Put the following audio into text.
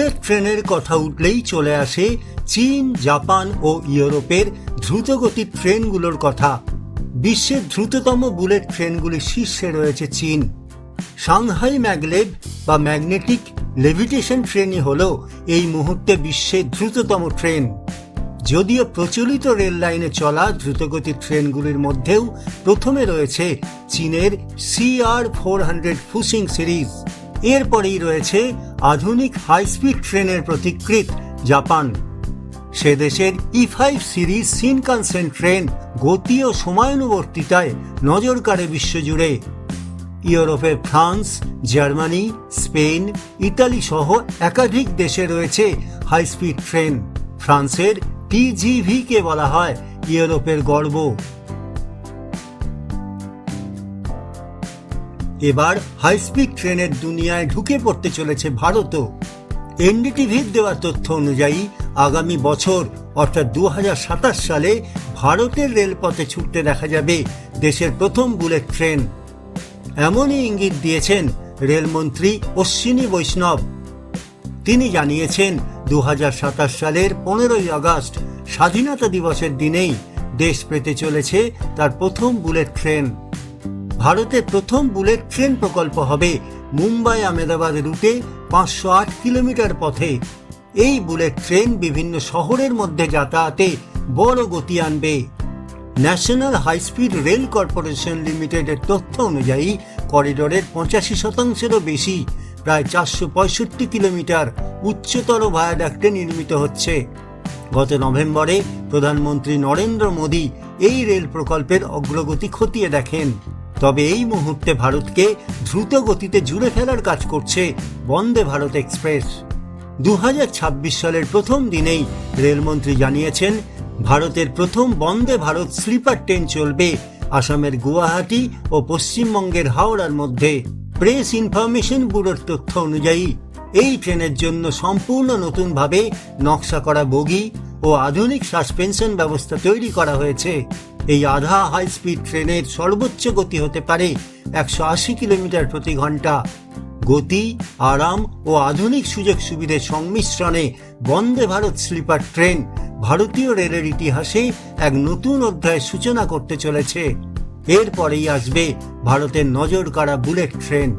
ট্রেনের কথা উঠলেই চলে আসে চীন, জাপান ও ইউরোপের দ্রুতগতির ট্রেনগুলোর কথা। বিশ্বের দ্রুততম বুলেট ট্রেনগুলির শীর্ষে রয়েছে চীন। সাংহাই ম্যাগলেভ বা ম্যাগনেটিক লেভিটেশন ট্রেনই হল এই মুহূর্তে বিশ্বের দ্রুততম ট্রেন। যদিও প্রচলিত রেল লাইনে চলা দ্রুতগতির ট্রেনগুলির মধ্যেও প্রথমে রয়েছে চীনের CR four hundred Fuxing series এরপরেই রয়েছে আধুনিক হাই স্পিড ট্রেনের প্রতিকৃত জাপান। সে দেশের E five series Shinkansen train গতি ও সময়ানুবর্তিতায় নজর কাড়ে বিশ্বজুড়ে। ইউরোপের ফ্রান্স, জার্মানি, স্পেন, ইতালি সহ একাধিক দেশে রয়েছে হাই স্পিড ট্রেন ফ্রান্সের টিজিভি কে বলা হয় ইউরোপের গর্ব। এবার হাই স্পিড ট্রেনের দুনিয়ায় ঢুকে পড়তে চলেছে ভারতও। এনডিটিভির দেওয়া তথ্য অনুযায়ী, আগামী বছর, অর্থাৎ দু হাজার সাতাশ সালে, ভারতের রেলপথে ছুটতে দেখা যাবে দেশের প্রথম বুলেট ট্রেন। এমনই ইঙ্গিত দিয়েছেন রেলমন্ত্রী অশ্বিনী বৈষ্ণব। তিনি জানিয়েছেন দু হাজার সাতাশ সালের পনেরোই আগস্ট স্বাধীনতা দিবসের দিনেই দেশ পেতে চলেছে তার প্রথম বুলেট ট্রেন। ভারতের প্রথম বুলেট ট্রেন প্রকল্প হবে মুম্বাই আহমেদাবাদ রুটে পাঁচশো আট কিলোমিটার পথে। এই বুলেট ট্রেন বিভিন্ন শহরের মধ্যে যাতায়াতে বড় গতি আনবে। ন্যাশনাল হাইস্পিড রেল কর্পোরেশন লিমিটেডের তথ্য অনুযায়ী করিডোরের পঁচাশি শতাংশেরও বেশি, প্রায় চারশো পঁয়ষট্টি কিলোমিটার উচ্চতর ভায়াডাক্টে নির্মিত হচ্ছে। গত নভেম্বরে প্রধানমন্ত্রী নরেন্দ্র মোদী এই রেল প্রকল্পের অগ্রগতি খতিয়ে দেখেন। তবে এই মুহূর্তে ভারতকে দ্রুত গতিতে জুড়ে ফেলার কাজ করছে বন্দে ভারত এক্সপ্রেস। দুহাজার ছাব্বিশ সালের প্রথম দিনেই রেলমন্ত্রী জানিয়েছেন, ভারতের প্রথম বন্দে ভারত স্লিপার ট্রেন চলবে আসামের গুয়াহাটি ও পশ্চিমবঙ্গের হাওড়ার মধ্যে। প্রেস ইনফরমেশন ব্যুরোর তথ্য অনুযায়ী, এই ট্রেনের জন্য সম্পূর্ণ নতুনভাবে নকশা করা বগি ও আধুনিক সাসপেনশন ব্যবস্থা তৈরি করা হয়েছে। এই আধা হাই স্পিড ট্রেনের সর্বোচ্চ গতি হতে পারে একশো আশি কিলোমিটার প্রতি ঘণ্টা। গতি, আরাম ও আধুনিক সুযোগ সুবিধের সংমিশ্রণে বন্দে ভারত স্লিপার ট্রেন ভারতীয় রেলের ইতিহাসে এক নতুন অধ্যায়ের সূচনা করতে চলেছে। এরপরেই আসবে ভারতের নজর কাড়া বুলেট ট্রেন।